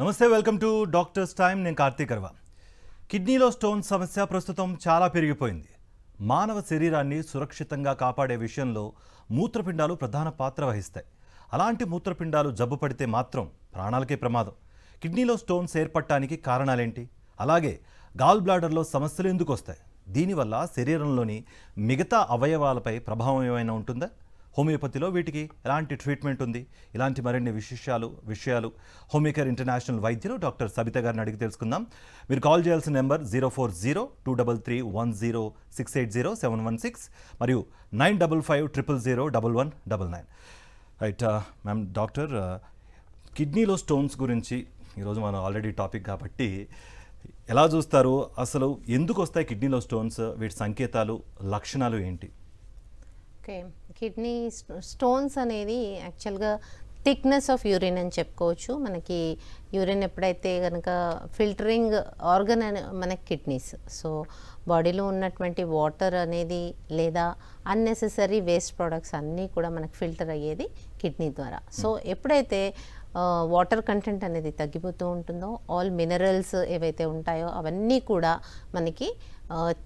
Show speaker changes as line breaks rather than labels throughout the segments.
నమస్తే welcome to doctors time నేను కార్తీక్ అర్వ. కిడ్నీలో స్టోన్ సమస్య ప్రస్తుతం చాలా పెరిగిపోయింది. మానవ శరీరాన్ని సురక్షితంగా కాపాడే విషయంలో మూత్రపిండాలు ప్రధాన పాత్ర వహిస్తాయి. అలాంటి మూత్రపిండాలు జబ్బు పడితే మాత్రం ప్రాణాలకే ప్రమాదం. కిడ్నీలో స్టోన్స్ ఏర్పడటానికి కారణాలేంటి? అలాగే గాల్ బ్లాడర్లో సమస్యలు ఎందుకు వస్తాయి? దీనివల్ల శరీరంలోని మిగతా అవయవాలపై ప్రభావం ఏమైనా ఉంటుందా? హోమియోపతిలో వీటికి ఎలాంటి ట్రీట్మెంట్ ఉంది? ఇలాంటి మరిన్ని విశేషాలు విషయాలు హోమియోకేర్ ఇంటర్నేషనల్ వైద్యులు డాక్టర్ సబిత గారిని అడిగి తెలుసుకుందాం. మీరు కాల్ చేయాల్సిన number zero four zero two double three one zero six eight zero seven one six మరియు nine double five triple zero double one double nine. Right ma'am doctor కిడ్నీలో stones గురించి ఈరోజు మనం ఆల్రెడీ టాపిక్ కాబట్టి ఎలా చూస్తారు? అసలు ఎందుకు వస్తాయి కిడ్నీలో స్టోన్స్? వీటి సంకేతాలు లక్షణాలు ఏంటి?
ఓకే. కిడ్నీ స్టోన్స్ అనేది యాక్చువల్గా థిక్నెస్ ఆఫ్ యూరిన్ అని చెప్పుకోవచ్చు. మనకి యూరిన్ ఎప్పుడైతే కనుక ఫిల్టరింగ్ ఆర్గన్ అనే మనకి కిడ్నీస్. సో బాడీలో ఉన్నటువంటి వాటర్ అనేది లేదా అన్నెసెసరీ వేస్ట్ ప్రోడక్ట్స్ అన్నీ కూడా మనకి ఫిల్టర్ అయ్యేది కిడ్నీ ద్వారా. సో ఎప్పుడైతే వాటర్ కంటెంట్ అనేది తగ్గిపోతూ ఉంటుందో ఆల్ మినరల్స్ ఏవైతే ఉంటాయో అవన్నీ కూడా మనకి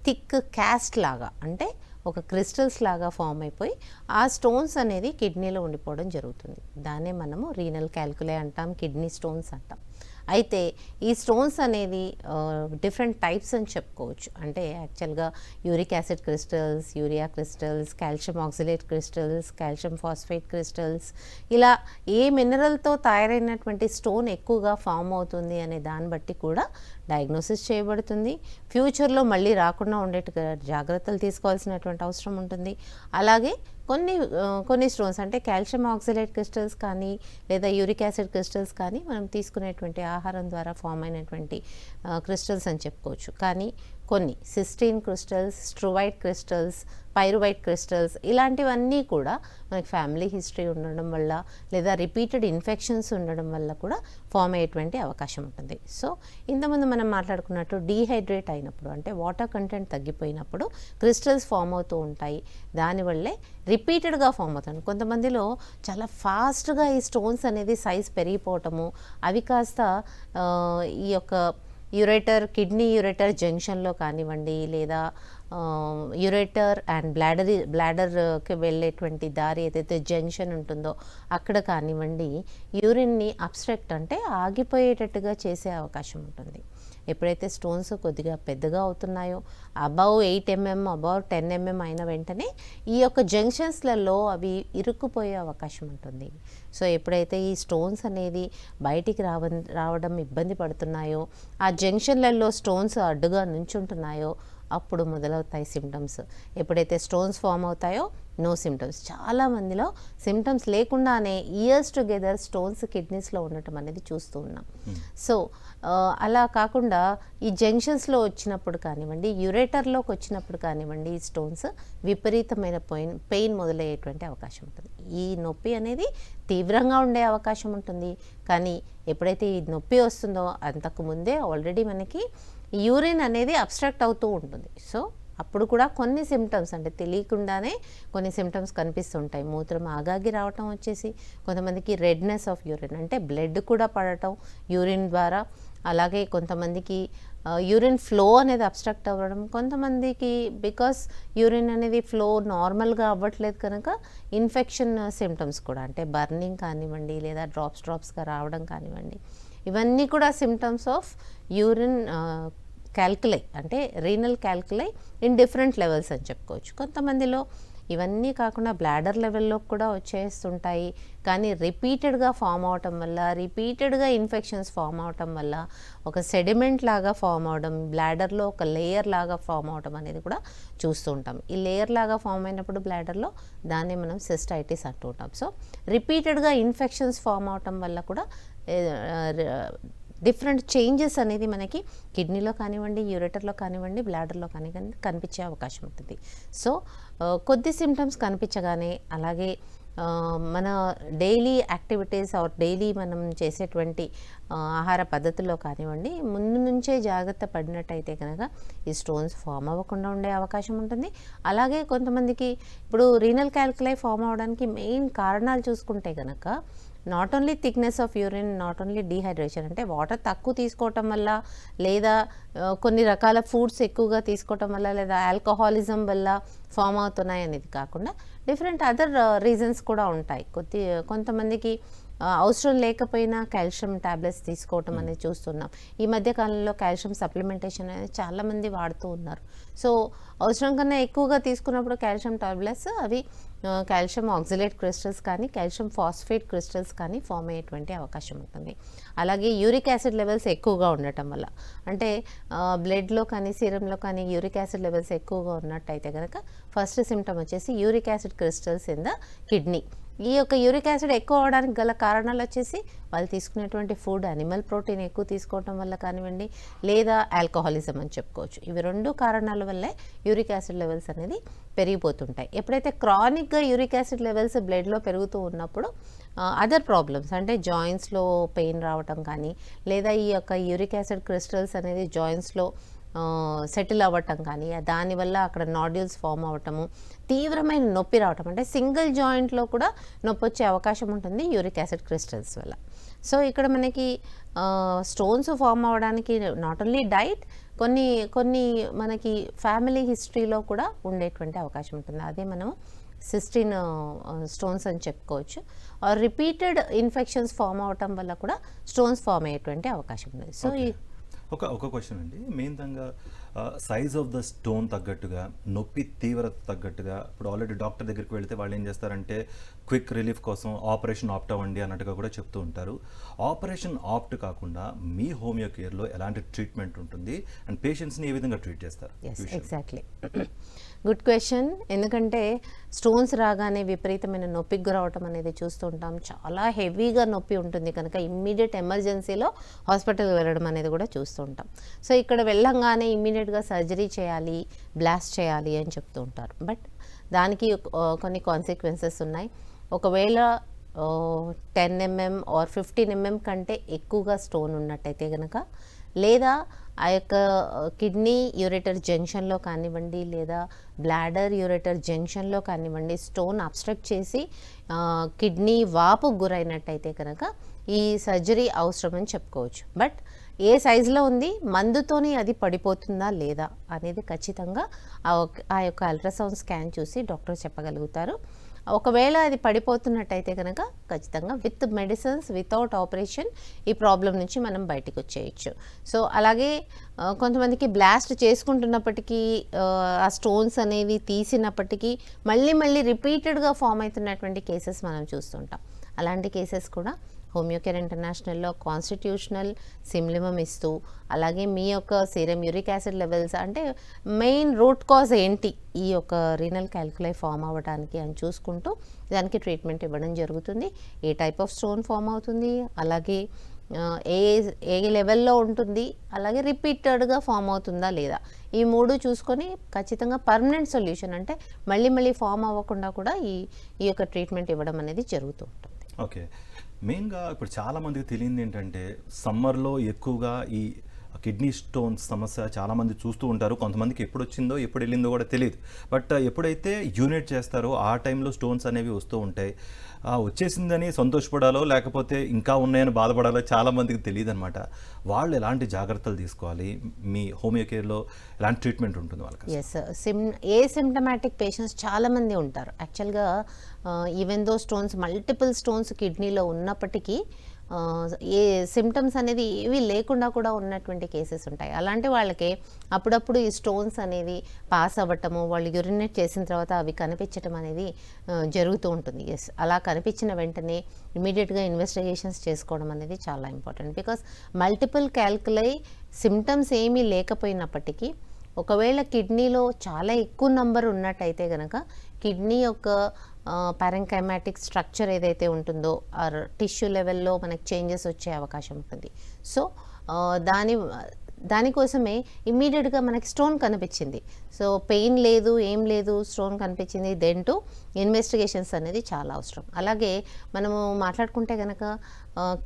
థిక్ క్యాస్ట్ లాగా అంటే ఒక క్రిస్టల్స్ లాగా ఫామ్ అయిపోయి ఆ స్టోన్స్ అనేది కిడ్నీలో ఉండిపోవడం జరుగుతుంది. దాన్నే మనము రీనల్ క్యాల్కులే అంటాం కిడ్నీ స్టోన్స్ అంటాం. అయితే ఈ స్టోన్స్ అనేది డిఫరెంట్ టైప్స్ అని చెప్పుకోవచ్చు. అంటే యాక్చువల్గా uric acid crystals urea crystals calcium oxalate crystals calcium phosphate crystals. ఇలా ఏ మినరల్తో తయారైనటువంటి స్టోన్ ఎక్కువగా ఫామ్ అవుతుంది అనే దాన్ని బట్టి కూడా డయాగ్నోసిస్ చేయబడుతుంది. ఫ్యూచర్లో మళ్ళీ రాకుండా ఉండేట్టుగా జాగ్రత్తలు తీసుకోవాల్సినటువంటి అవసరం ఉంటుంది. అలాగే కొన్ని కొన్ని స్టోన్స్ అంటే కాల్షియం ఆక్సిలేట్ క్రిస్టల్స్ కానీ లేదా యూరిక్ యాసిడ్ క్రిస్టల్స్ కానీ మనం తీసుకునేటువంటి ఆహారం ద్వారా ఫామ్ అయినటువంటి క్రిస్టల్స్ అని చెప్పుకోవచ్చు. కానీ కొన్ని cystine crystals struvite crystals pyruvate crystals ఇలాంటివన్నీ కూడా మనకి ఫ్యామిలీ హిస్టరీ ఉండడం వల్ల లేదా రిపీటెడ్ ఇన్ఫెక్షన్స్ ఉండడం వల్ల కూడా ఫామ్ అయ్యేటువంటి అవకాశం ఉంటుంది. సో ఇంతకుముందు మనం మాట్లాడుకున్నట్టు డీహైడ్రేట్ అయినప్పుడు అంటే వాటర్ కంటెంట్ తగ్గిపోయినప్పుడు క్రిస్టల్స్ ఫామ్ అవుతూ ఉంటాయి. దానివల్లే రిపీటెడ్గా ఫామ్ అవుతాయి. కొంతమందిలో చాలా ఫాస్ట్గా ఈ స్టోన్స్ అనేది సైజ్ పెరిగిపోవటము అవి కాస్త ఈ యొక్క యురేటర్ కిడ్నీ యురేటర్ జంక్షన్లో కానివ్వండి లేదా యురేటర్ అండ్ బ్లాడర్ బ్లాడర్కి వెళ్ళేటువంటి దారి ఏదైతే జంక్షన్ ఉంటుందో అక్కడ కానివ్వండి యూరిన్ని అబ్స్ట్రక్ట్ అంటే ఆగిపోయేటట్టుగా చేసే అవకాశం ఉంటుంది. ఎప్పుడైతే స్టోన్స్ కొద్దిగా పెద్దగా అవుతున్నాయో above eight mm above ten mm అయిన వెంటనే ఈ యొక్క జంక్షన్స్లలో అవి ఇరుక్కుపోయే అవకాశం ఉంటుంది. సో ఎప్పుడైతే ఈ స్టోన్స్ అనేది బయటికి రావ రావడం ఇబ్బంది పడుతున్నాయో ఆ జంక్షన్లలో స్టోన్స్ అడ్డుగా నుంచుంటున్నాయో అప్పుడు మొదలవుతాయి సిమ్టమ్స్ ఎప్పుడైతే స్టోన్స్ ఫామ్ అవుతాయో నో సిమ్టమ్స్ చాలా మందిలో సిమ్టమ్స్ లేకుండానే ఇయర్స్ టుగెదర్ స్టోన్స్ కిడ్నీస్లో ఉండటం అనేది చూస్తూ ఉన్నాం. సో ఆ, అలా కాకుండా ఈ జంక్షన్స్లో వచ్చినప్పుడు కానివ్వండి యురేటర్లోకి వచ్చినప్పుడు కానివ్వండి ఈ స్టోన్స్ విపరీతమైన పెయిన్ పెయిన్ మొదలయ్యేటువంటి అవకాశం ఉంటుంది. ఈ నొప్పి అనేది తీవ్రంగా ఉండే అవకాశం ఉంటుంది. కానీ ఎప్పుడైతే ఈ నొప్పి వస్తుందో అంతకు ముందే ఆల్రెడీ మనకి యూరిన్ అనేది అబ్స్ట్రాక్ట్ అవుతూ ఉంటుంది. సో అప్పుడు కూడా కొన్ని సిమ్టమ్స్ అంటే తెలియకుండానే కొన్ని సిమ్టమ్స్ కనిపిస్తుంటాయి. మూత్రం ఆగాగి రావటం వచ్చేసి కొంతమందికి రెడ్నెస్ ఆఫ్ యూరిన్ అంటే బ్లడ్ కూడా పడటం యూరిన్ ద్వారా అలాగే కొంతమందికి యూరిన్ ఫ్లో అనేది అబ్స్ట్రక్ట్ అవ్వడం కొంతమందికి బికాస్ యూరిన్ అనేది ఫ్లో నార్మల్గా అవ్వట్లేదు కనుక ఇన్ఫెక్షన్ సిమ్టమ్స్ కూడా అంటే బర్నింగ్ కానివ్వండి లేదా డ్రాప్స్ డ్రాప్స్గా రావడం కానివ్వండి. ఇవన్నీ కూడా సిమ్టమ్స్ ఆఫ్ యూరిన్ క్యాల్కులై అంటే renal calculi in different levels అని చెప్పుకోవచ్చు. కొంతమందిలో ఇవన్నీ కాకుండా బ్లాడర్ లెవెల్లో కూడా వచ్చేస్తుంటాయి. కానీ రిపీటెడ్గా ఫామ్ అవటం వల్ల రిపీటెడ్గా ఇన్ఫెక్షన్స్ ఫామ్ అవటం వల్ల ఒక సెడిమెంట్ లాగా ఫామ్ అవడం బ్లాడర్లో ఒక లేయర్ లాగా ఫామ్ అవడం అనేది కూడా చూస్తూ ఉంటాం. ఈ లేయర్ లాగా ఫామ్ అయినప్పుడు బ్లాడర్లో దాన్ని మనం సిస్టైటిస్ అంటూ ఉంటాం. సో రిపీటెడ్గా ఇన్ఫెక్షన్స్ ఫామ్ అవటం వల్ల కూడా డిఫరెంట్ చేంజెస్ అనేది మనకి కిడ్నీలో కానివ్వండి యూరేటర్లో కానివ్వండి బ్లాడర్లో కానివ్వండి కనిపించే అవకాశం ఉంటుంది. సో కొద్ది సిమ్టమ్స్ కనిపించగానే అలాగే మన డైలీ యాక్టివిటీస్ ఆర్ డైలీ మనం చేసేటువంటి ఆహార పద్ధతుల్లో కానివ్వండి ముందు నుంచే జాగ్రత్త పడినట్టయితే కనుక ఈ స్టోన్స్ ఫామ్ అవ్వకుండా ఉండే అవకాశం ఉంటుంది. అలాగే కొంతమందికి ఇప్పుడు రీనల్ క్యాల్కులై ఫామ్ అవ్వడానికి మెయిన్ కారణాలు చూసుకుంటే కనుక not only thickness of urine not only dehydration అంటే వాటర్ తక్కువ తీసుకోవటం వల్ల లేదా కొన్ని రకాల ఫుడ్స్ ఎక్కువగా తీసుకోవటం వల్ల లేదా ఆల్కహాలిజం వల్ల ఫామ్ అవుతున్నాయి అనేది కాకుండా డిఫరెంట్ అదర్ రీజన్స్ కూడా ఉంటాయి. కొద్ది కొంతమందికి అవసరం లేకపోయినా కాల్షియం టాబ్లెట్స్ తీసుకోవటం అనేది చూస్తున్నాం. ఈ మధ్య కాలంలో కాల్షియం సప్లిమెంటేషన్ అనేది చాలామంది వాడుతూ ఉన్నారు. సో అవసరం కన్నా ఎక్కువగా తీసుకున్నప్పుడు కాల్షియం టాబ్లెట్స్ అవి కాల్షియం ఆక్సిలేట్ క్రిస్టల్స్ కానీ కాల్షియం ఫాస్ఫేట్ క్రిస్టల్స్ కానీ ఫామ్ అయ్యేటువంటి అవకాశం ఉంటుంది. అలాగే యూరిక్ యాసిడ్ లెవెల్స్ ఎక్కువగా ఉండటం వల్ల. అంటే బ్లడ్లో కానీ సీరంలో కానీ యూరిక్ యాసిడ్ లెవెల్స్ ఎక్కువగా ఉన్నట్టయితే కనుక ఫస్ట్ సిమ్టమ్ వచ్చేసి uric acid crystals in the kidney. ఈ యొక్క యూరిక్ యాసిడ్ ఎక్కువ అవడానికి గల కారణాలు వచ్చేసి వాళ్ళు తీసుకునేటువంటి ఫుడ్ అనిమల్ ప్రోటీన్ ఎక్కువ తీసుకోవటం వల్ల కానివ్వండి లేదా ఆల్కహాలిజం అని చెప్పుకోవచ్చు. ఇవి రెండు కారణాల వల్లే యూరిక్ యాసిడ్ లెవెల్స్ అనేది పెరిగిపోతుంటాయి. ఎప్పుడైతే క్రానిక్గా యూరిక్ యాసిడ్ లెవెల్స్ బ్లడ్లో పెరుగుతూ ఉన్నప్పుడు అదర్ ప్రాబ్లమ్స్ అంటే జాయింట్స్లో పెయిన్ రావటం కానీ లేదా ఈ యొక్క యూరిక్ యాసిడ్ క్రిస్టల్స్ అనేది జాయింట్స్లో సెటిల్ అవ్వటం కానీ దానివల్ల అక్కడ నాడ్యూల్స్ ఫామ్ అవ్వటము తీవ్రమైన నొప్పి రావటం అంటే సింగిల్ జాయింట్లో కూడా నొప్పి వచ్చే అవకాశం ఉంటుంది యూరిక్ యాసిడ్ క్రిస్టల్స్ వల్ల. సో ఇక్కడ మనకి స్టోన్స్ ఫామ్ అవ్వడానికి నాట్ ఓన్లీ డైట్ కొన్ని కొన్ని మనకి ఫ్యామిలీ హిస్టరీలో కూడా ఉండేటువంటి అవకాశం ఉంటుంది. అదే మనం సిస్టీన్ స్టోన్స్ అని చెప్పుకోవచ్చు. రిపీటెడ్ ఇన్ఫెక్షన్స్ ఫామ్ అవటం వల్ల కూడా స్టోన్స్ ఫామ్ అయ్యేటువంటి అవకాశం ఉంది. సో ఈ
ఒక ఒక క్వశ్చన్ అండి. మెయిన్గా సైజ్ ఆఫ్ ద స్టోన్ తగ్గట్టుగా నొప్పి తీవ్రత తగ్గట్టుగా ఇప్పుడు ఆల్రెడీ డాక్టర్ దగ్గరికి వెళ్తే వాళ్ళు ఏం చేస్తారంటే క్విక్ రిలీఫ్ కోసం ఆపరేషన్ ఆప్ట్ అవ్వండి అన్నట్టుగా కూడా చెప్తూ ఉంటారు. ఆపరేషన్ ఆప్ట్ కాకుండా మీ హోమియో కేర్లో ఎలాంటి ట్రీట్మెంట్ ఉంటుంది? అండ్ పేషెంట్స్ని ఏ విధంగా ట్రీట్ చేస్తారు.
ఎగ్జాక్ట్లీ గుడ్ క్వశ్చన్ ఎందుకంటే స్టోన్స్ రాగానే విపరీతమైన నొప్పికి గురవటం అనేది చూస్తుంటాం చాలా హెవీగా నొప్పి ఉంటుంది కనుక ఇమ్మీడియట్ ఎమర్జెన్సీలో హాస్పిటల్ వెళ్ళడం అనేది కూడా చూస్తుంటాం సో ఇక్కడ వెళ్ళంగానే ఇమ్మీడియట్గా సర్జరీ చేయాలి బ్లాస్ట్ చేయాలి అని చెప్తూ ఉంటారు. బట్ దానికి కొన్ని కాన్సిక్వెన్సెస్ ఉన్నాయి. ఒకవేళ ten mm or fifteen mm కంటే ఎక్కువగా స్టోన్ ఉన్నట్టయితే కనుక లేదా ఆ యొక్క కిడ్నీ యూరేటర్ జంక్షన్లో కానివ్వండి లేదా బ్లాడర్ యూరేటర్ జంక్షన్లో కానివ్వండి స్టోన్ అబ్స్ట్రక్ట్ చేసి కిడ్నీ వాపు గురైనట్టయితే కనుక ఈ సర్జరీ అవసరమని చెప్పుకోవచ్చు. బట్ ఏ సైజులో ఉంది మందుతోని అది పడిపోతుందా లేదా అనేది ఖచ్చితంగా ఆ ఆ యొక్క అల్ట్రాసౌండ్ స్కాన్ చూసి డాక్టర్ చెప్పగలుగుతారు. ఒకవేళ అది పడిపోతున్నట్టయితే కనుక ఖచ్చితంగా విత్ మెడిసిన్స్ వితౌట్ ఆపరేషన్ ఈ ప్రాబ్లం నుంచి మనం బయటికి వచ్చేయచ్చు సో అలాగే కొంతమందికి బ్లాస్ట్ చేసుకుంటున్నప్పటికీ ఆ స్టోన్స్ అనేవి తీసినప్పటికీ మళ్ళీ మళ్ళీ రిపీటెడ్గా ఫామ్ అవుతున్నటువంటి కేసెస్ మనం చూస్తుంటాం. అలాంటి కేసెస్ కూడా హోమియోకేర్ ఇంటర్నేషనల్లో కాన్స్టిట్యూషనల్ సిమ్లిమం ఇస్తూ అలాగే మీ యొక్క సీరం యూరిక్ యాసిడ్ లెవెల్స్ అంటే మెయిన్ రూట్ కాజ్ ఏంటి ఈ యొక్క రీనల్ క్యాల్కులై ఫామ్ అవ్వడానికి అని చూసుకుంటూ దానికి ట్రీట్మెంట్ ఇవ్వడం జరుగుతుంది. ఏ టైప్ ఆఫ్ స్టోన్ ఫామ్ అవుతుంది అలాగే ఏ ఏ లెవెల్లో ఉంటుంది అలాగే రిపీటెడ్గా ఫామ్ అవుతుందా లేదా? ఈ మూడు చూసుకొని ఖచ్చితంగా పర్మనెంట్ సొల్యూషన్ అంటే మళ్ళీ మళ్ళీ ఫామ్ అవ్వకుండా కూడా ఈ ఈ యొక్క ట్రీట్మెంట్ ఇవ్వడం అనేది జరుగుతూ ఉంటుంది.
ఓకే. మెయిన్గా ఇప్పుడు చాలామందికి తెలియంది ఏంటంటే సమ్మర్లో ఎక్కువగా ఈ కిడ్నీ స్టోన్స్ సమస్య చాలామంది చూస్తూ ఉంటారు. కొంతమందికి ఎప్పుడు వచ్చిందో ఎప్పుడు వెళ్ళిందో కూడా తెలియదు. బట్ ఎప్పుడైతే యూనిట్ చేస్తారో ఆ టైంలో స్టోన్స్ అనేవి వస్తూ ఉంటాయి. వచ్చేసిందని సంతోషపడాలో లేకపోతే ఇంకా ఉన్నాయని బాధపడాలో చాలామందికి తెలియదు అనమాట వాళ్ళు ఎలాంటి జాగ్రత్తలు తీసుకోవాలి? మీ హోమియో కేర్లో ఎలాంటి ట్రీట్మెంట్ ఉంటుంది వాళ్ళకి
yes SIM asymptomatic patients చాలామంది ఉంటారు. యాక్చువల్గా even though stones multiple stones కిడ్నీలో ఉన్నప్పటికీ ఏ సిమ్టమ్స్ అనేది ఏవి లేకుండా కూడా ఉన్నటువంటి కేసెస్ ఉంటాయి. అలాంటి వాళ్ళకి అప్పుడప్పుడు ఈ స్టోన్స్ అనేది పాస్ అవ్వటము వాళ్ళు యూరినేట్ చేసిన తర్వాత అవి కనిపించటం అనేది జరుగుతూ ఉంటుంది. ఎస్ అలా కనిపించిన వెంటనే ఇమీడియట్గా ఇన్వెస్టిగేషన్స్ చేసుకోవడం అనేది చాలా important because multiple calculi symptoms ఏమీ లేకపోయినప్పటికీ ఒకవేళ కిడ్నీలో చాలా ఎక్కువ నంబర్ ఉన్నట్టయితే కనుక కిడ్నీ యొక్క పారెంకైమాటిక్ స్ట్రక్చర్ ఏదైతే ఉంటుందో ఆర్ టిష్యూ లెవెల్లో మనకు చేంజెస్ వచ్చే అవకాశం ఉంటుంది. సో దాని దానికోసమే ఇమ్మీడియట్గా మనకి స్టోన్ కనిపించింది. సో పెయిన్ లేదు ఏం లేదు స్టోన్ కనిపించింది దెన్ టు ఇన్వెస్టిగేషన్స్ అనేది చాలా అవసరం. అలాగే మనము మాట్లాడుకుంటే కనుక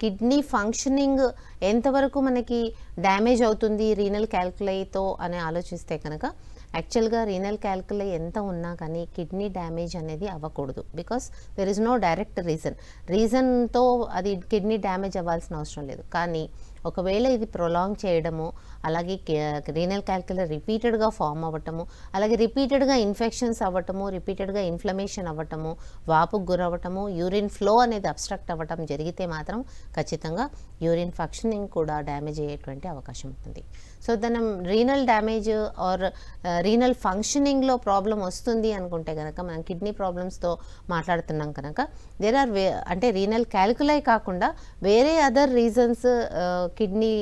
కిడ్నీ ఫంక్షనింగ్ ఎంతవరకు మనకి డ్యామేజ్ అవుతుంది రీనల్ క్యాల్కులైతో అని ఆలోచిస్తే కనుక యాక్చువల్గా రీనల్ క్యాల్కులై ఎంత ఉన్నా కానీ కిడ్నీ డ్యామేజ్ అనేది అవ్వకూడదు. Because there is no direct reason రీజన్తో అది కిడ్నీ డ్యామేజ్ అవ్వాల్సిన అవసరం లేదు. కానీ ఒకవేళ ఇది ప్రొలాంగ్ చేయడము అలాగే రీనల్ క్యాల్కులర్ రిపీటెడ్గా ఫామ్ అవ్వటము అలాగే రిపీటెడ్గా ఇన్ఫెక్షన్స్ అవ్వటము రిపీటెడ్గా ఇన్ఫ్లమేషన్ అవ్వటము వాపుకు గురవ్వటము యూరిన్ ఫ్లో అనేది అబ్స్ట్రక్ట్ అవ్వటం జరిగితే మాత్రం ఖచ్చితంగా యూరిన్ ఫంక్షనింగ్ కూడా డ్యామేజ్ అయ్యేటువంటి అవకాశం ఉంటుంది. సో దాని రీనల్ డ్యామేజ్ ఆర్ రీనల్ ఫంక్షనింగ్లో ప్రాబ్లం వస్తుంది అనుకుంటే కనుక మనం కిడ్నీ ప్రాబ్లమ్స్తో మాట్లాడుతున్నాం కనుక దేర్ ఆర్ వే అంటే రీనల్ క్యాల్కులై కాకుండా వేరే అదర్ రీజన్స్ కిడ్నీ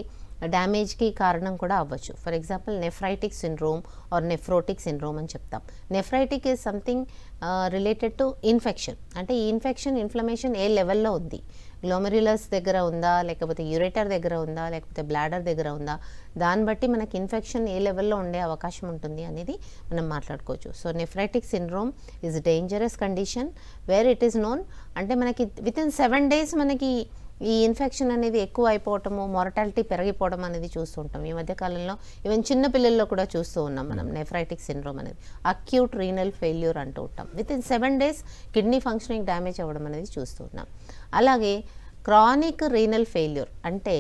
డ్యామేజ్కి కారణం కూడా అవ్వచ్చు. For example nephritic syndrome or nephrotic syndrome అని చెప్తాం. Nephritic is something related to infection. అంటే ఈ ఇన్ఫెక్షన్ ఇన్ఫ్లమేషన్ ఏ లెవెల్లో ఉంది? గ్లోమెరిలస్ దగ్గర ఉందా? లేకపోతే యురేటర్ దగ్గర ఉందా? లేకపోతే బ్లాడర్ దగ్గర ఉందా? దాన్ని బట్టి మనకి ఇన్ఫెక్షన్ ఏ లెవెల్లో ఉండే అవకాశం ఉంటుంది అనేది మనం మాట్లాడుకోవచ్చు. So nephritic syndrome is dangerous condition where it is known. అంటే మనకి విత్ ఇన్ సెవెన్ డేస్ మనకి ఈ ఇన్ఫెక్షన్ అనేది ఎక్కువ అయిపోవటము మొరటాలిటీ పెరిగిపోవడం అనేది చూస్తుంటాం ఈ మధ్య కాలంలో ఈవెన్ చిన్న పిల్లల్లో కూడా చూస్తూ ఉన్నాం మనం నెఫ్రైటిక్ సిండ్రోమ్ అనేది. అక్యూట్ రీనల్ ఫెయిల్యూర్ అంటూ ఉంటాం. Within seven days kidney functioning damage అవ్వడం అనేది చూస్తూ ఉన్నాం. అలాగే క్రానిక్ రీనల్ ఫెయిల్యూర్ అంటే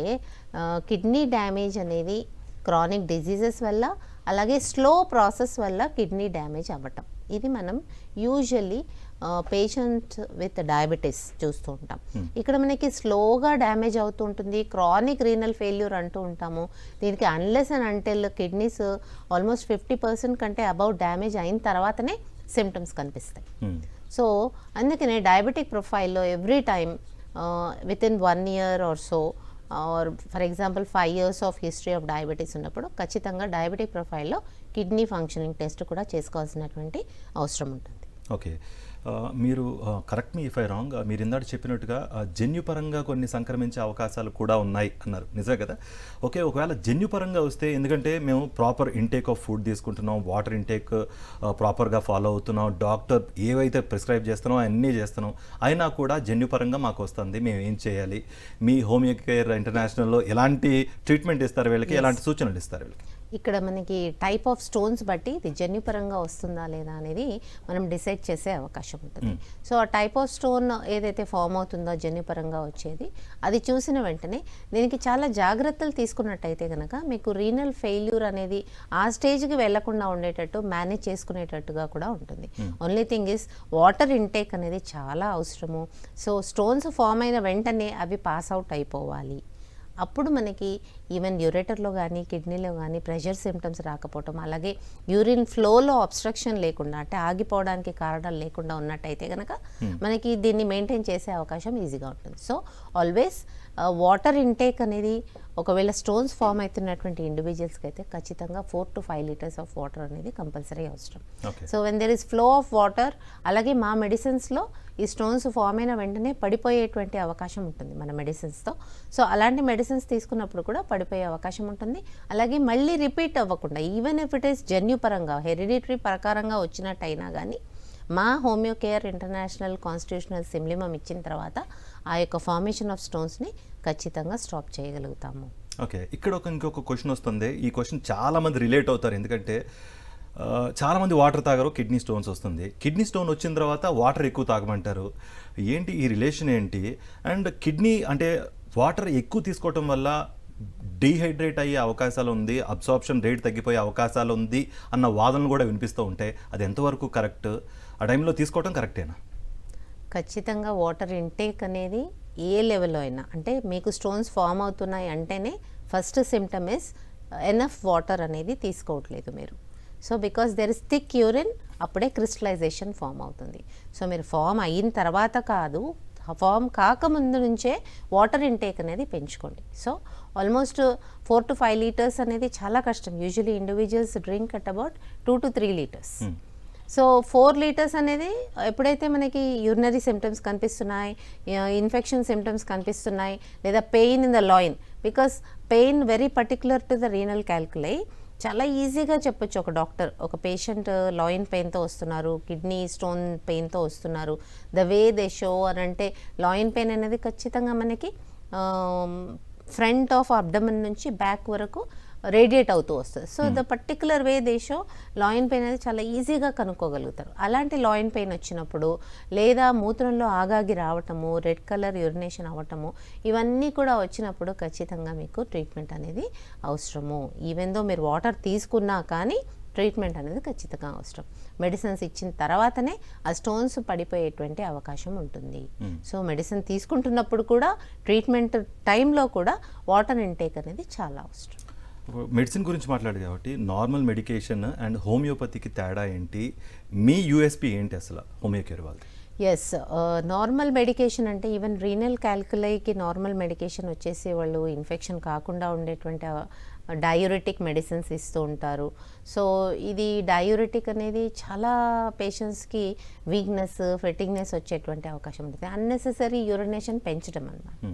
కిడ్నీ డ్యామేజ్ అనేది క్రానిక్ డిజీజెస్ వల్ల అలాగే స్లో ప్రాసెస్ వల్ల కిడ్నీ డ్యామేజ్ అవ్వటం. ఇది మనం యూజువల్లీ పేషెంట్ విత్ డయాబెటీస్ చూస్తూ ఉంటాం. ఇక్కడ మనకి స్లోగా డ్యామేజ్ అవుతూ ఉంటుంది క్రానిక్ రీనల్ ఫెయిల్యూర్ అంటూ ఉంటాము. దీనికి unless and until kidneys almost fifty percent కంటే అబౌట్ డ్యామేజ్ అయిన తర్వాతనే సిమ్టమ్స్ కనిపిస్తాయి. సో అందుకనే డయాబెటిక్ ప్రొఫైల్లో every time within one year or so or for example five years of history of diabetes ఉన్నప్పుడు ఖచ్చితంగా డయాబెటిక్ ప్రొఫైల్లో కిడ్నీ ఫంక్షనింగ్ టెస్ట్ కూడా చేసుకోవాల్సినటువంటి అవసరం ఉంటుంది.
ఓకే. మీరు correct me if I wrong మీరు ఇందాక చెప్పినట్టుగా జన్యుపరంగా కొన్ని సంక్రమించే అవకాశాలు కూడా ఉన్నాయి అన్నారు. నిజమే కదా? ఓకే ఒకవేళ జన్యుపరంగా వస్తే ఎందుకంటే మేము ప్రాపర్ ఇంటేక్ ఆఫ్ ఫుడ్ తీసుకుంటున్నాం వాటర్ ఇంటేక్ ప్రాపర్గా ఫాలో అవుతున్నాం డాక్టర్ ఏవైతే ప్రిస్క్రైబ్ చేస్తున్నాం అన్నీ చేస్తున్నాం అయినా కూడా జన్యుపరంగా మాకు వస్తుంది మేము ఏం చేయాలి? మీ హోమియో కేర్ ఇంటర్నేషనల్లో ఎలాంటి ట్రీట్మెంట్ ఇస్తారు వీళ్ళకి? ఎలాంటి సూచనలు ఇస్తారు వీళ్ళకి?
ఇక్కడ మనకి టైప్ ఆఫ్ స్టోన్స్ బట్టి ఇది జన్యుపరంగా వస్తుందా లేదా అనేది మనం డిసైడ్ చేసే అవకాశం ఉంటుంది. సో ఆ టైప్ ఆఫ్ స్టోన్ ఏదైతే ఫామ్ అవుతుందో జన్యుపరంగా వచ్చేది అది చూసిన వెంటనే దీనికి చాలా జాగ్రత్తలు తీసుకున్నట్టయితే కనుక మీకు రీనల్ ఫెయిల్యూర్ అనేది ఆ స్టేజ్కి వెళ్ళకుండా ఉండేటట్టు మేనేజ్ చేసుకునేటట్టుగా కూడా ఉంటుంది. Only thing is water intake అనేది చాలా అవసరము. సో స్టోన్స్ ఫామ్ అయిన వెంటనే అవి పాస్ అవుట్ అయిపోవాలి. అప్పుడు మనకి ఈవెన్ యూరేటర్లో కానీ కిడ్నీలో కానీ ప్రెషర్ సిమ్టమ్స్ రాకపోవటం అలాగే యూరిన్ ఫ్లోలో అబ్స్ట్రక్షన్ లేకుండా అంటే ఆగిపోవడానికి కారణాలు లేకుండా ఉన్నట్టయితే కనుక మనకి దీన్ని మెయింటైన్ చేసే అవకాశం ఈజీగా ఉంటుంది. సో ఆల్వేస్ వాటర్ ఇంటేక్ అనేది ఒకవేళ స్టోన్స్ ఫామ్ అవుతున్నటువంటి ఇండివిజువల్స్కి అయితే ఖచ్చితంగా four to five litres of water అనేది కంపల్సరీ అవసరం. So when there is flow of water అలాగే మా మెడిసిన్స్లో ఈ స్టోన్స్ ఫామ్ అయిన వెంటనే పడిపోయేటువంటి అవకాశం ఉంటుంది మన మెడిసిన్స్తో సో అలాంటి మెడిసిన్స్ తీసుకున్నప్పుడు కూడా పడిపోయే అవకాశం ఉంటుంది. అలాగే మళ్ళీ రిపీట్ అవ్వకుండా ఈవెన్ ఇఫ్ ఇట్ ఈస్ జన్యుపరంగా హెరిడిటరీ ప్రకారంగా వచ్చినట్టయినా కానీ మా Homeo Care International constitutional similimum ఇచ్చిన తర్వాత ఆ యొక్క ఫార్మేషన్ ఆఫ్ స్టోన్స్ని ఖచ్చితంగా స్టాప్ చేయగలుగుతాము.
ఓకే. ఇక్కడ ఒక ఇంకొక క్వశ్చన్ వస్తుంది. ఈ క్వశ్చన్ చాలామంది రిలేట్ అవుతారు. ఎందుకంటే చాలామంది వాటర్ తాగరు కిడ్నీ స్టోన్స్ వస్తుంది. కిడ్నీ స్టోన్ వచ్చిన తర్వాత వాటర్ ఎక్కువ తాగమంటారు. ఏంటి ఈ రిలేషన్ ఏంటి? అండ్ కిడ్నీ అంటే వాటర్ ఎక్కువ తీసుకోవటం వల్ల డీహైడ్రేట్ అయ్యే అవకాశాలు ఉంది అబ్సార్ప్షన్ రేట్ తగ్గిపోయే అవకాశాలు ఉంది అన్న వాదనలు కూడా వినిపిస్తూ ఉంటాయి. అది ఎంతవరకు కరెక్ట్? ఆ టైంలో తీసుకోవటం కరెక్టేనా?
ఖచ్చితంగా వాటర్ ఇంటేక్ అనేది ఏ లెవెల్లో అయినా అంటే మీకు స్టోన్స్ ఫామ్ అవుతున్నాయి అంటేనే first symptom is enough water అనేది తీసుకోవట్లేదు మీరు. So because there is thick urine అప్పుడే క్రిస్టలైజేషన్ ఫామ్ అవుతుంది. సో మీరు ఫామ్ అయిన తర్వాత కాదు ఫామ్ కాకముందు నుంచే వాటర్ ఇంటేక్ అనేది పెంచుకోండి. So almost four to five litres అనేది చాలా కష్టం. Usually individuals drink at about two to three litres so four litres అనేది ఎప్పుడైతే మనకి యూరినరీ సిమ్టమ్స్ కనిపిస్తున్నాయి ఇన్ఫెక్షన్ సిమ్టమ్స్ కనిపిస్తున్నాయి లేదా pain in the loin because pain very particular to the renal calculi చాలా ఈజీగా చెప్పొచ్చు ఒక డాక్టర్ ఒక పేషెంట్ లాయిన్ పెయిన్తో వస్తున్నారు కిడ్నీ స్టోన్ పెయిన్తో వస్తున్నారు. ద వే దే షో అని అంటే లాయిన్ పెయిన్ అనేది ఖచ్చితంగా మనకి ఫ్రంట్ ఆఫ్ అబ్డమన్ నుంచి బ్యాక్ వరకు రేడియేట్ అవుతూ వస్తుంది. So the particular way they show loin pain అనేది చాలా ఈజీగా కనుక్కోగలుగుతారు. అలాంటి లాయిన్ పెయిన్ వచ్చినప్పుడు లేదా మూత్రంలో ఆగాగి రావటము రెడ్ కలర్ యూరినేషన్ అవ్వటము ఇవన్నీ కూడా వచ్చినప్పుడు ఖచ్చితంగా మీకు ట్రీట్మెంట్ అనేది అవసరము. ఈవెన్ దో మీరు వాటర్ తీసుకున్నా కానీ ట్రీట్మెంట్ అనేది ఖచ్చితంగా అవసరం. మెడిసిన్స్ ఇచ్చిన తర్వాతనే ఆ స్టోన్స్ పడిపోయేటువంటి అవకాశం ఉంటుంది. సో మెడిసిన్ తీసుకుంటున్నప్పుడు కూడా ట్రీట్మెంట్ టైంలో కూడా వాటర్ ఇంటేక్ అనేది చాలా అవసరం.
మెడిసిన్ గురించి మాట్లాడు కాబట్టి నార్మల్ మెడికేషన్ అండ్ హోమియోపతికి తేడా ఏంటి? మీ యూఎస్పి ఏంటి అసలు? హోమియో కేర్ వాళ్ళది.
ఎస్ నార్మల్ మెడికేషన్ అంటే ఈవెన్ రీనల్ క్యాల్కులైకి నార్మల్ మెడికేషన్ వచ్చేసి వాళ్ళు ఇన్ఫెక్షన్ కాకుండా ఉండేటువంటి డయూరెటిక్ మెడిసిన్స్ ఇస్తూ ఉంటారు. సో ఇది డయూరెటిక్ అనేది చాలా పేషెంట్స్కి వీక్నెస్ ఫెటిగ్నెస్ వచ్చేటువంటి అవకాశం ఉంటుంది. అన్నెసెసరీ యూరినేషన్ పెంచడం అన్నమాట.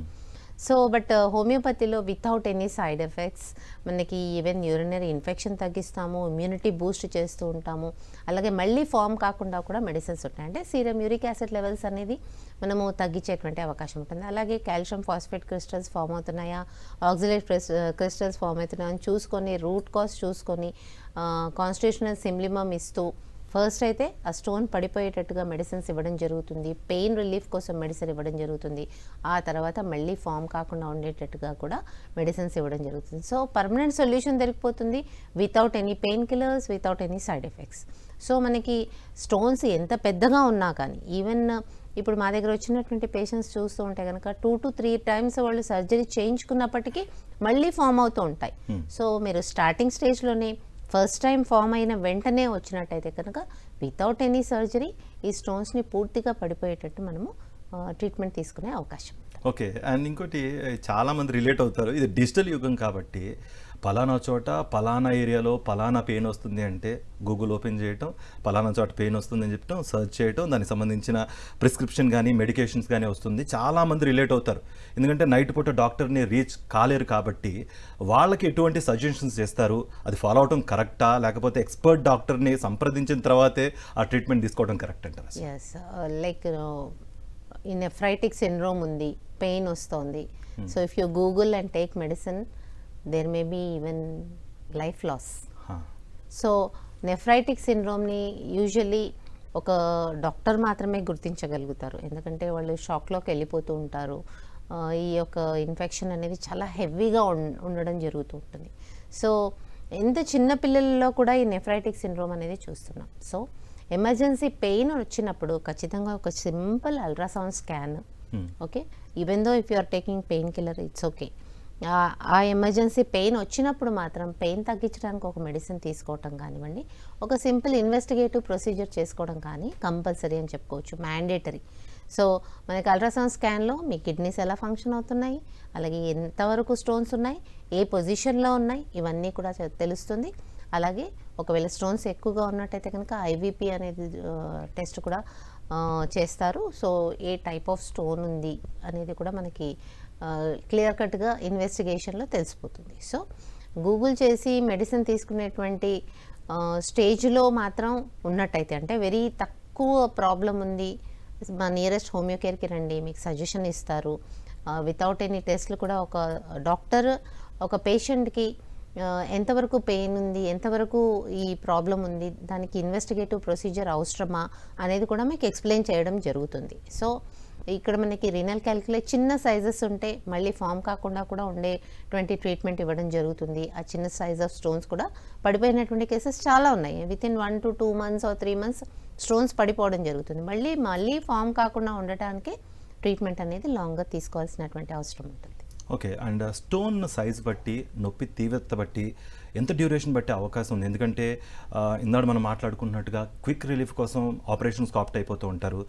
సో బట్ uh, హోమియోపతిలో వితౌట్ ఎనీ సైడ్ ఎఫెక్ట్స్ మనకి ఈవెన్ యూరినరీ ఇన్ఫెక్షన్ తగ్గిస్తాము ఇమ్యూనిటీ బూస్ట్ చేస్తూ ఉంటాము. అలాగే మళ్ళీ ఫామ్ కాకుండా కూడా మెడిసిన్స్ ఉంటాయి. అంటే సీరం యూరిక్ యాసిడ్ లెవెల్స్ అనేది మనము తగ్గించేటువంటి అవకాశం ఉంటుంది. అలాగే కాల్షియం ఫాస్ఫేట్ క్రిస్టల్స్ ఫామ్ అవుతున్నాయా ఆక్సిలేట్ క్రిస్టల్స్ ఫామ్ అవుతున్నాయా అని చూసుకొని రూట్ కాస్ చూసుకొని uh, కాన్స్టిట్యూషనల్ సిమ్లిమమ్ ఇస్తూ ఫస్ట్ అయితే ఆ స్టోన్ పడిపోయేటట్టుగా మెడిసిన్స్ ఇవ్వడం జరుగుతుంది. పెయిన్ రిలీఫ్ కోసం మెడిసిన్ ఇవ్వడం జరుగుతుంది. ఆ తర్వాత మళ్ళీ ఫామ్ కాకుండా ఉండేటట్టుగా కూడా మెడిసిన్స్ ఇవ్వడం జరుగుతుంది. So permanent solution దొరికిపోతుంది without any painkillers without any side effects so మనకి స్టోన్స్ ఎంత పెద్దగా ఉన్నా కానీ ఈవెన్ ఇప్పుడు మా దగ్గర వచ్చినటువంటి పేషెంట్స్ చూస్తూ ఉంటే కనుక టూ టు త్రీ టైమ్స్ వాళ్ళు సర్జరీ చేయించుకున్నప్పటికీ మళ్ళీ ఫామ్ అవుతూ ఉంటాయి. సో మీరు స్టార్టింగ్ స్టేజ్లోనే ఫస్ట్ టైం ఫామ్ అయిన వెంటనే వచ్చినట్టయితే కనుక వితౌట్ ఎనీ సర్జరీ ఈ స్టోన్స్ని పూర్తిగా పడిపోయేటట్టు మనము ట్రీట్మెంట్ తీసుకునే అవకాశం.
ఓకే అండ్ ఇంకోటి చాలా మంది రిలేట్ అవుతారు. ఇది డిజిటల్ యుగం కాబట్టి పలానా చోట పలానా ఏరియాలో పలానా పెయిన్ వస్తుంది అంటే గూగుల్ ఓపెన్ చేయటం పలానా చోట పెయిన్ వస్తుంది అని చెప్పడం సర్చ్ చేయటం దానికి సంబంధించిన ప్రిస్క్రిప్షన్ కానీ మెడికేషన్స్ కానీ వస్తుంది. చాలా మంది రిలేట్ అవుతారు. ఎందుకంటే నైట్ పూట డాక్టర్ని రీచ్ కాలేరు కాబట్టి వాళ్ళకి ఎటువంటి సజెషన్స్ చేస్తారు? అది ఫాలో అవటం కరెక్టా? లేకపోతే ఎక్స్పర్ట్ డాక్టర్ని సంప్రదించిన తర్వాతే ఆ ట్రీట్మెంట్ తీసుకోవడం కరెక్ట్ అంటారు
లైక్ ఈ నెఫ్రైటిక్ సిండ్రోమ్ ఉంది పెయిన్ వస్తుంది. So if you Google and take medicine there may be even life loss. So nephritic సిండ్రోమ్ని యూజువల్లీ ఒక డాక్టర్ మాత్రమే గుర్తించగలుగుతారు. ఎందుకంటే వాళ్ళు షాక్లోకి వెళ్ళిపోతూ ఉంటారు. ఈ యొక్క ఇన్ఫెక్షన్ అనేది చాలా హెవీగా ఉండడం జరుగుతూ ఉంటుంది. సో ఎంత చిన్న పిల్లల్లో కూడా ఈ నెఫ్రైటిక్ సిండ్రోమ్ అనేది చూస్తున్నాం. సో ఎమర్జెన్సీ పెయిన్ వచ్చినప్పుడు ఖచ్చితంగా ఒక simple ultrasound scan. Okay? Even though if you are taking painkiller it's okay ఆ ఎమర్జెన్సీ పెయిన్ వచ్చినప్పుడు మాత్రం పెయిన్ తగ్గించడానికి ఒక మెడిసిన్ తీసుకోవటం కానివ్వండి ఒక సింపుల్ ఇన్వెస్టిగేటివ్ ప్రొసీజర్ చేసుకోవడం కానీ కంపల్సరీ అని చెప్పుకోవచ్చు మ్యాండేటరీ. సో మనకి అల్ట్రాసౌండ్ స్కాన్లో మీ కిడ్నీస్ ఎలా ఫంక్షన్ అవుతున్నాయి అలాగే ఎంతవరకు స్టోన్స్ ఉన్నాయి ఏ పొజిషన్లో ఉన్నాయి ఇవన్నీ కూడా తెలుస్తుంది. అలాగే ఒకవేళ స్టోన్స్ ఎక్కువగా ఉన్నట్టయితే కనుక ఐవీపీ అనేది టెస్ట్ కూడా చేస్తారు. సో ఏ టైప్ ఆఫ్ స్టోన్ ఉంది అనేది కూడా మనకి క్లియర్ కట్గా ఇన్వెస్టిగేషన్లో తెలిసిపోతుంది. సో గూగుల్ చేసి మెడిసిన్ తీసుకునేటువంటి స్టేజ్లో మాత్రం ఉన్నట్టయితే అంటే వెరీ తక్కువ ప్రాబ్లం ఉంది. మా నియరెస్ట్ హోమియో కేర్కి రండి మీకు సజెషన్ ఇస్తారు. వితౌట్ ఎనీ టెస్ట్లు కూడా ఒక డాక్టర్ ఒక పేషెంట్కి ఎంతవరకు పెయిన్ ఉంది ఎంతవరకు ఈ ప్రాబ్లం ఉంది దానికి ఇన్వెస్టిగేటివ్ ప్రొసీజర్ అవసరమా అనేది కూడా మీకు ఎక్స్ప్లెయిన్ చేయడం జరుగుతుంది. సో ఇక్కడ మనకి రీనల్ క్యాలిక్యులేట్ చిన్న సైజెస్ ఉంటే మళ్ళీ ఫామ్ కాకుండా కూడా ఉండేటువంటి ట్రీట్మెంట్ ఇవ్వడం జరుగుతుంది. ఆ చిన్న సైజ్ ఆఫ్ స్టోన్స్ కూడా పడిపోయినటువంటి కేసెస్ చాలా ఉన్నాయి. Within one to two months or three months stones పడిపోవడం జరుగుతుంది. మళ్ళీ మళ్ళీ ఫామ్ కాకుండా ఉండటానికి ట్రీట్మెంట్ అనేది లాంగ్గా తీసుకోవాల్సినటువంటి అవసరం ఉంటుంది.
ఓకే అండ్ స్టోన్ సైజ్ బట్టి నొప్పి తీవ్రత బట్టి ఎంత డ్యూరేషన్ బట్టి అవకాశం ఉంది. ఎందుకంటే ఇందాడు మనం మాట్లాడుకున్నట్టుగా క్విక్ రిలీఫ్ కోసం ఆపరేషన్స్ కాప్ట్ అయిపోతూ ఉంటారు.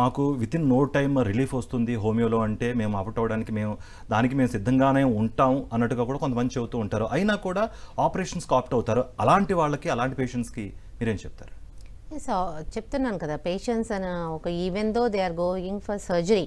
మాకు within no time relief వస్తుంది హోమియోలో అంటే మేము అవుట్ అవ్వడానికి మేము దానికి మేము సిద్ధంగానే ఉంటాం అన్నట్టుగా కూడా కొంతమంది చెబుతూ ఉంటారు. అయినా కూడా ఆపరేషన్స్ కాప్ట్ అవుతారు. అలాంటి వాళ్ళకి అలాంటి పేషెంట్స్కి మీరేం చెప్తారు?
ఎస్ చెప్తున్నాను కదా పేషెంట్స్ అని ఒక even though they are going for surgery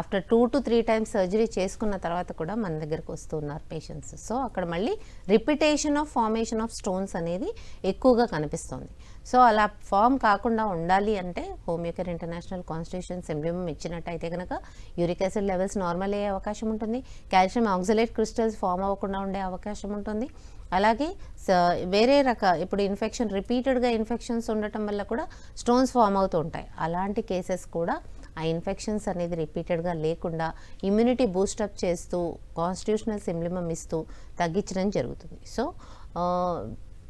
after two to three times surgery చేసుకున్న తర్వాత కూడా మన దగ్గరకు వస్తున్నారు పేషెంట్స్ సో అక్కడ మళ్ళీ repetition of formation of stones అనేది ఎక్కువగా కనిపిస్తుంది. సో అలా ఫామ్ కాకుండా ఉండాలి అంటే హోమియోకేర్ ఇంటర్నేషనల్ కాన్స్టిట్యూషన్ సింబ్లిమం ఇచ్చినట్టయితే కనుక యూరిక్ యాసిడ్ లెవెల్స్ నార్మల్ అయ్యే అవకాశం ఉంటుంది. కాల్షియం ఆక్సిలేట్ క్రిస్టల్స్ ఫామ్ అవ్వకుండా ఉండే అవకాశం ఉంటుంది. అలాగే స- వేరే రక ఇప్పుడు ఇన్ఫెక్షన్ రిపీటెడ్గా ఇన్ఫెక్షన్స్ ఉండటం వల్ల కూడా స్టోన్స్ ఫామ్ అవుతూ ఉంటాయి. అలాంటి కేసెస్ కూడా ఆ ఇన్ఫెక్షన్స్ అనేది రిపీటెడ్గా లేకుండా ఇమ్యూనిటీ బూస్టప్ చేస్తూ కాన్స్టిట్యూషనల్ సింబ్లిమం ఇస్తూ తగ్గించడం జరుగుతుంది. సో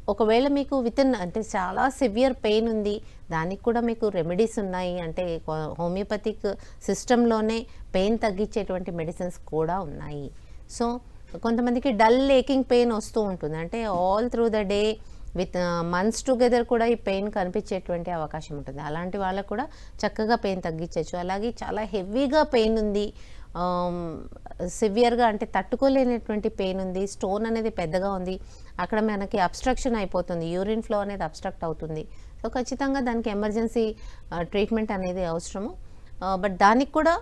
ఒకవేళ మీకు వితిన్ అంటే చాలా సివియర్ పెయిన్ ఉంది దానికి కూడా మీకు రెమెడీస్ ఉన్నాయి అంటే హోమియోపతిక్ సిస్టంలోనే పెయిన్ తగ్గించేటువంటి మెడిసిన్స్ కూడా ఉన్నాయి. సో కొంతమందికి డల్ లేకింగ్ పెయిన్ వస్తూ ఉంటుంది. అంటే all through the day with months together కూడా ఈ పెయిన్ కనిపించేటువంటి అవకాశం ఉంటుంది. అలాంటి వాళ్ళకు కూడా చక్కగా పెయిన్ తగ్గించవచ్చు అలాగే చాలా హెవీగా పెయిన్ ఉంది. Um, సివియర్గా అంటే తట్టుకోలేనటువంటి పెయిన్ ఉంది. స్టోన్ అనేది పెద్దగా ఉంది. అక్కడ మనకి అబ్స్ట్రక్షన్ అయిపోతుంది. యూరిన్ ఫ్లో అనేది అబ్స్ట్రక్ట్ అవుతుంది. సో ఖచ్చితంగా దానికి ఎమర్జెన్సీ ట్రీట్మెంట్ uh, అనేది అవసరము. బట్ దానికి కూడా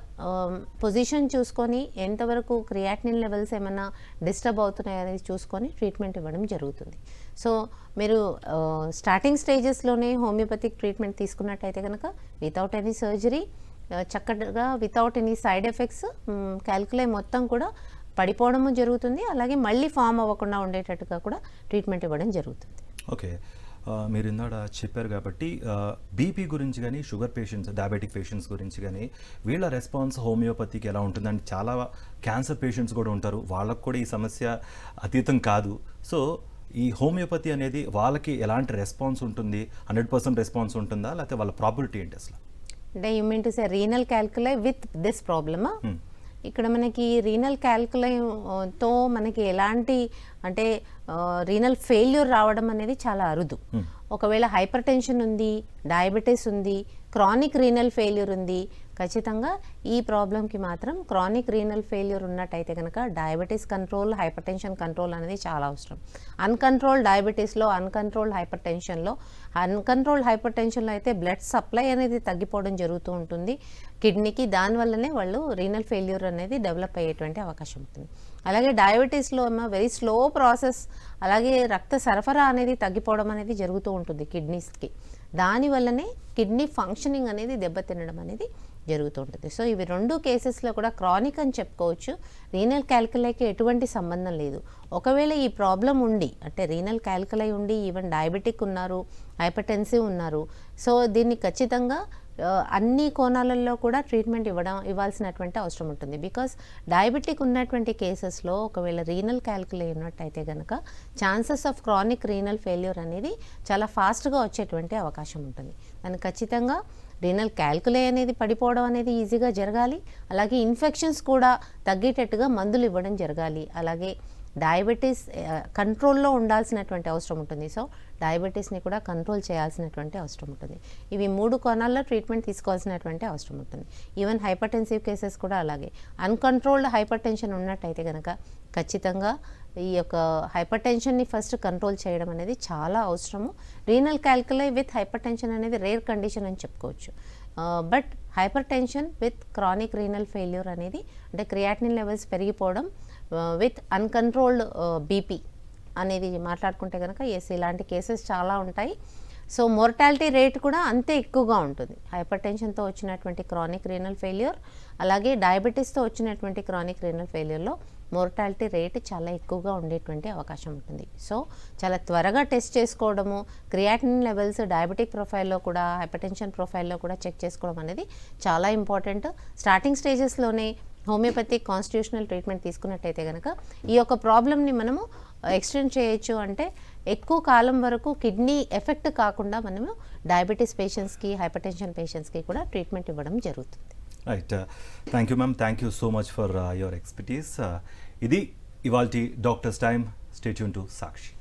పొజిషన్ చూసుకొని ఎంతవరకు క్రియాటినిన్ లెవెల్స్ ఏమైనా డిస్టర్బ్ అవుతున్నాయి అనేది చూసుకొని ట్రీట్మెంట్ ఇవ్వడం జరుగుతుంది. సో మీరు స్టార్టింగ్ స్టేజెస్లోనే హోమియోపతిక్ ట్రీట్మెంట్ తీసుకున్నట్టయితే కనుక వితౌట్ ఎనీ సర్జరీ చక్కగా without any side effects calculi మొత్తం కూడా పడిపోవడము జరుగుతుంది. అలాగే మళ్ళీ ఫామ్ అవ్వకుండా ఉండేటట్టుగా కూడా ట్రీట్మెంట్ ఇవ్వడం జరుగుతుంది.
ఓకే మీరు ఇందాడ చెప్పారు కాబట్టి బీపీ గురించి కానీ షుగర్ పేషెంట్స్ డయాబెటిక్ పేషెంట్స్ గురించి కానీ వీళ్ళ రెస్పాన్స్ హోమియోపతికి ఎలా ఉంటుంది అంటే చాలా క్యాన్సర్ పేషెంట్స్ కూడా ఉంటారు. వాళ్ళకు కూడా ఈ సమస్య అతీతం కాదు. సో ఈ హోమియోపతి అనేది వాళ్ళకి ఎలాంటి రెస్పాన్స్ ఉంటుంది? హండ్రెడ్ పర్సెంట్ రెస్పాన్స్ ఉంటుందా? లేకపోతే వాళ్ళ ప్రాబిలిటీ ఏంటి అసలు?
అంటే you mean to say renal calculi with this ప్రాబ్లమా ఇక్కడ మనకి రీనల్తో మనకి ఎలాంటి అంటే రీనల్ ఫెయిల్యూర్ రావడం అనేది చాలా అరుదు. ఒకవేళ హైపర్ టెన్షన్ ఉంది డయాబెటీస్ ఉంది క్రానిక్ రీనల్ ఫెయిల్యూర్ ఉంది ఖచ్చితంగా ఈ ప్రాబ్లంకి మాత్రం క్రానిక్ రీనల్ ఫెయిల్యూర్ ఉన్నట్టయితే కనుక diabetes control hypertension control అనేది చాలా అవసరం. అన్కంట్రోల్ డయాబెటీస్లో అన్కంట్రోల్ హైపర్ టెన్షన్లో అన్కంట్రోల్ హైపర్ టెన్షన్లో అయితే బ్లడ్ సప్లై అనేది తగ్గిపోవడం జరుగుతూ ఉంటుంది. కిడ్నీకి దానివల్లనే వాళ్ళు రీనల్ ఫెయిల్యూర్ అనేది డెవలప్ అయ్యేటువంటి అవకాశం ఉంటుంది. అలాగే డయాబెటీస్లో ఏమో వెరీ స్లో ప్రాసెస్ అలాగే రక్త సరఫరా అనేది తగ్గిపోవడం అనేది జరుగుతూ ఉంటుంది కిడ్నీస్కి. దానివల్లనే కిడ్నీ ఫంక్షనింగ్ అనేది దెబ్బతినడం అనేది జరుగుతూ ఉంటుంది సో ఇవి రెండు కేసెస్లో కూడా క్రానిక్ అని చెప్పుకోవచ్చు. రీనల్ క్యాల్కులైకి ఎటువంటి సంబంధం లేదు. ఒకవేళ ఈ ప్రాబ్లం ఉండి అంటే రీనల్ క్యాల్కులై ఉండి ఈవెన్ డయాబెటిక్ ఉన్నారు హైపర్టెన్సివ్ ఉన్నారు సో దీన్ని ఖచ్చితంగా అన్ని కోణాలలో కూడా ట్రీట్మెంట్ ఇవ్వడం ఇవ్వాల్సినటువంటి అవసరం ఉంటుంది. బికాస్ డయాబెటిక్ ఉన్నటువంటి కేసెస్లో ఒకవేళ రీనల్ క్యాల్కులై ఉన్నట్టయితే కనుక chances of chronic renal failure అనేది చాలా ఫాస్ట్గా వచ్చేటువంటి అవకాశం ఉంటుంది. దాని ఖచ్చితంగా రీనల్ క్యాల్కులే అనేది పడిపోవడం అనేది ఈజీగా జరగాలి. అలాగే ఇన్ఫెక్షన్స్ కూడా తగ్గేటట్టుగా మందులు ఇవ్వడం జరగాలి. అలాగే డయాబెటీస్ కంట్రోల్లో ఉండాల్సినటువంటి అవసరం ఉంటుంది. సో డయాబెటీస్ని కూడా కంట్రోల్ చేయాల్సినటువంటి అవసరం ఉంటుంది. ఇవి మూడు కోణాల్లో ట్రీట్మెంట్ తీసుకోవాల్సినటువంటి అవసరం ఉంటుంది. ఈవెన్ హైపర్టెన్సివ్ కేసెస్ కూడా అలాగే. అన్కంట్రోల్డ్ హైపర్ టెన్షన్ ఉన్నట్టయితే కనుక ఖచ్చితంగా ఈ యొక్క హైపర్ టెన్షన్ని ఫస్ట్ కంట్రోల్ చేయడం అనేది చాలా అవసరము. Renal calculi with hypertension అనేది రేర్ కండిషన్ అని చెప్పుకోవచ్చు. But hypertension with chronic renal failure అనేది అంటే క్రియాటిన్ లెవెల్స్ పెరిగిపోవడం విత్ అన్కంట్రోల్డ్ బీపీ అనేది మాట్లాడుకుంటే కనుక ఎస్ ఇలాంటి కేసెస్ చాలా ఉంటాయి. సో మోర్టాలిటీ రేట్ కూడా అంతే ఎక్కువగా ఉంటుంది. హైపర్ టెన్షన్తో వచ్చినటువంటి క్రానిక్ రీనల్ ఫెయిల్యూర్ అలాగే డయాబెటీస్తో వచ్చినటువంటి క్రానిక్ రీనల్ ఫెయిల్యూర్లో మోర్టాలిటీ రేట్ చాలా ఎక్కువగా ఉండేటువంటి అవకాశం ఉంటుంది. సో చాలా త్వరగా టెస్ట్ చేసుకోవడము క్రియాటిన్ లెవెల్స్ డయాబెటిక్ ప్రొఫైల్లో కూడా హైపర్ టెన్షన్ ప్రొఫైల్లో కూడా చెక్ చేసుకోవడం అనేది చాలా ఇంపార్టెంట్ స్టార్టింగ్ స్టేజెస్లోనే హోమియోపతి కాన్స్టిట్యూషనల్ ట్రీట్మెంట్ తీసుకున్నట్టయితే కనుక ఈ యొక్క ప్రాబ్లమ్ని మనము ఎక్స్టెండ్ చేయొచ్చు అంటే ఎక్కువ కాలం వరకు కిడ్నీ ఎఫెక్ట్ కాకుండా మనము డయాబెటీస్ పేషెంట్స్కి హైపర్ టెన్షన్ పేషెంట్స్కి కూడా ట్రీట్మెంట్ ఇవ్వడం జరుగుతుంది.
Right thank you ma'am thank you so much for your expertise ఇది ఇవాల్టి doctors time. Stay tuned to Sakshi.